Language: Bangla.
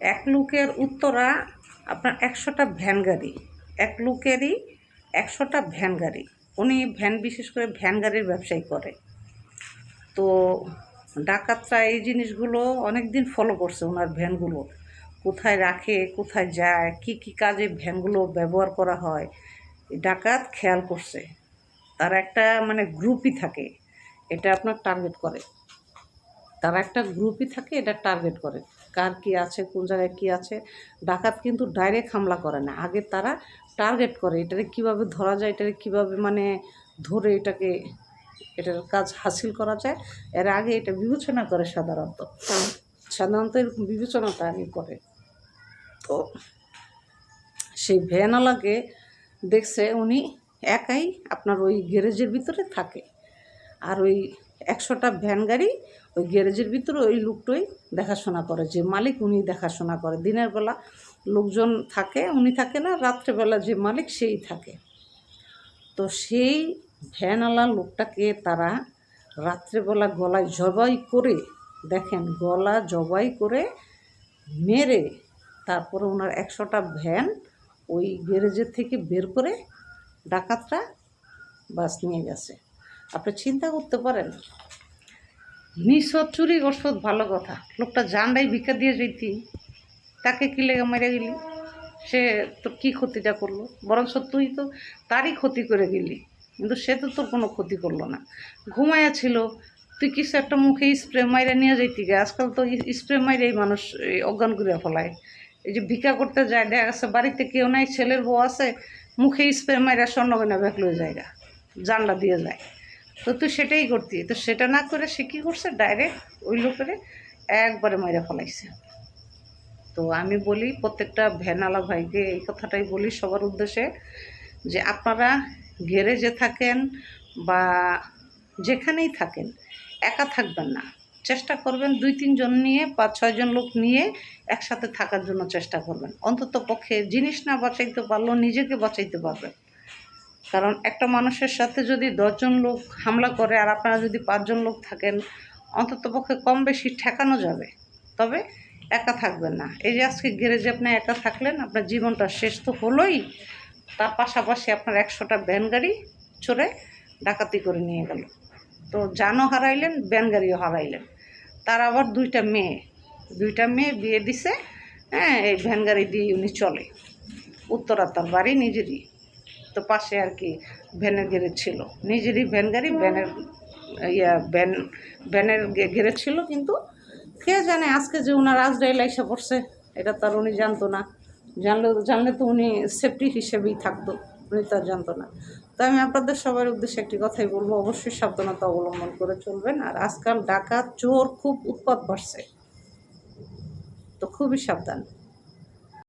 এক লোকের উত্তরা আপনার একশোটা ভ্যান গাড়ি। এক লোকেরই একশোটা ভ্যান গাড়ি। উনি ভ্যান বিশেষ করে ভ্যান গাড়ির ব্যবসায়ী করে। তো ডাকাতরা এই জিনিসগুলো অনেক দিন ফলো করছে ওনার ভ্যানগুলো। কোথায় রাখে, কোথায় যায়, কি কি কাজে ভ্যানগুলো ব্যবহার করা হয় ডাকাত খেয়াল করছে। তার একটা মানে গ্রুপই থাকে। এটা আপনার টার্গেট করে। তারা একটা গ্রুপই থাকে, এটা টার্গেট করে। কার কি আছে, কোন জায়গায় কি আছে, ডাকাত কিন্তু ডাইরেক্ট হামলা করে না। আগে তারা টার্গেট করে এটাকে কীভাবে ধরা যায় এটাকে কীভাবে মানে ধরে এটাকে, এটার কাজ হাসিল করা যায়, এর আগে এটা বিবেচনা করে সাধারণত। সাধারণত এরকম বিবেচনাটা আগে করে। তো সেই ভ্যানওয়ালাকে দেখছে, উনি একাই আপনার ওই গ্যারেজের ভিতরে থাকে। আর ওই একশোটা ভ্যান গাড়ি, ওই গ্যারেজের ভিতরে ওই লোকটাই দেখাশোনা করে, যে মালিক উনি দেখাশোনা করে। দিনের বেলা লোকজন থাকে, উনি থাকে না, রাত্রেবেলা যে মালিক সেই থাকে। তো সেই ভ্যানওয়ালা লোকটাকে তারা রাত্রেবেলা গলায় জবাই করে, দেখেন গলা জবাই করে মেরে, তারপরে ওনার একশোটা ভ্যান ওই গ্যারেজের থেকে বের করে ডাকাতরা বাস নিয়ে গেছে। আপনি চিন্তা করতে পারেন। নিঃসৎ চুরি করছত ভালো কথা। লোকটা জানটাই ভিক্ষা দিয়ে যেতি তাকে কি লেগে মেরে গেলি? সে তোর কী ক্ষতিটা করল? বরঞ্চ তুই তো তারই ক্ষতি করে গেলি। কিন্তু সে তো তোর কোনো ক্ষতি করল না। ঘুমায়া ছিল, তুই কিছু একটা মুখে স্প্রে মাইরে নিয়ে যাইতি গে। আজকাল তো স্প্রে মাইরেই মানুষ এই অজ্ঞান করে ফেলায়। এই যে ভিক্ষা করতে যায়, দেখা গেছে বাড়িতে কেউ নাই, ছেলের বউ আছে, মুখে স্প্রে মাইরা স্বর্ণগয়না ব্যাগ লয়ে জায়গা জানলা দিয়ে যায়। তো তুই সেটাই করতি। তো সেটা না করে সে কী করছে? ডাইরেক্ট ওই লোকেরে একবারে মাইরা ফেলাইছে। তো আমি বলি, প্রত্যেকটা ভ্যানালা ভাইকে এই কথাটাই বলি সবার উদ্দেশ্যে যে আপনারা গ্যারেজে থাকেন বা যেখানেই থাকেন, একা থাকবেন না। চেষ্টা করবেন দুই তিনজন নিয়ে পাঁচ ছয়জন লোক নিয়ে একসাথে থাকার জন্য চেষ্টা করবেন। অন্তত পক্ষে জিনিস না বাঁচাইতে পারলেও নিজেকে বাঁচাইতে পারবেন। কারণ একটা মানুষের সাথে যদি দশজন লোক হামলা করে আর আপনারা যদি পাঁচজন লোক থাকেন অন্তত পক্ষে কম বেশি ঠেকানো যাবে। তবে একা থাকবেন না। এই যে আজকে গ্যারেজে আপনি একা থাকলেন, আপনার জীবনটা শেষ তো হলোই, তার পাশাপাশি আপনার একশোটা ব্যান গাড়ি চড়ে ডাকাতি করে নিয়ে গেল। তো জানও হারাইলেন ব্যান গাড়িও হারাইলেন। তার আবার দুইটা মেয়ে। দুইটা মেয়ে বিয়ে দিছে হ্যাঁ এই ভ্যান গাড়ি দিয়ে উনি চলে। উত্তরা তার বাড়ি নিজেরই। তো পাশে আর কি ভ্যানের গ্যারেজ ছিল। নিজেরই ভ্যান গাড়ি, ভ্যানের ইয়া, ভ্যান, ভ্যানের গ্যারেজ ছিল কিন্তু কে জানে আজকে যে ওনার আজরাইল এসে পড়ছে, এটা তার উনি জানতো না। জানলে জানলে তো উনি সেফটি হিসেবেই থাকতো, উনি তো আর জানতো না। তো আমি আপনাদের সবার উদ্দেশ্যে একটি কথাই বলব, অবশ্যই সাবধানতা অবলম্বন করে চলবেন। আর আজকাল ডাকাত, চোর খুব উৎপাত বাড়ছে। তো খুবই সাবধান।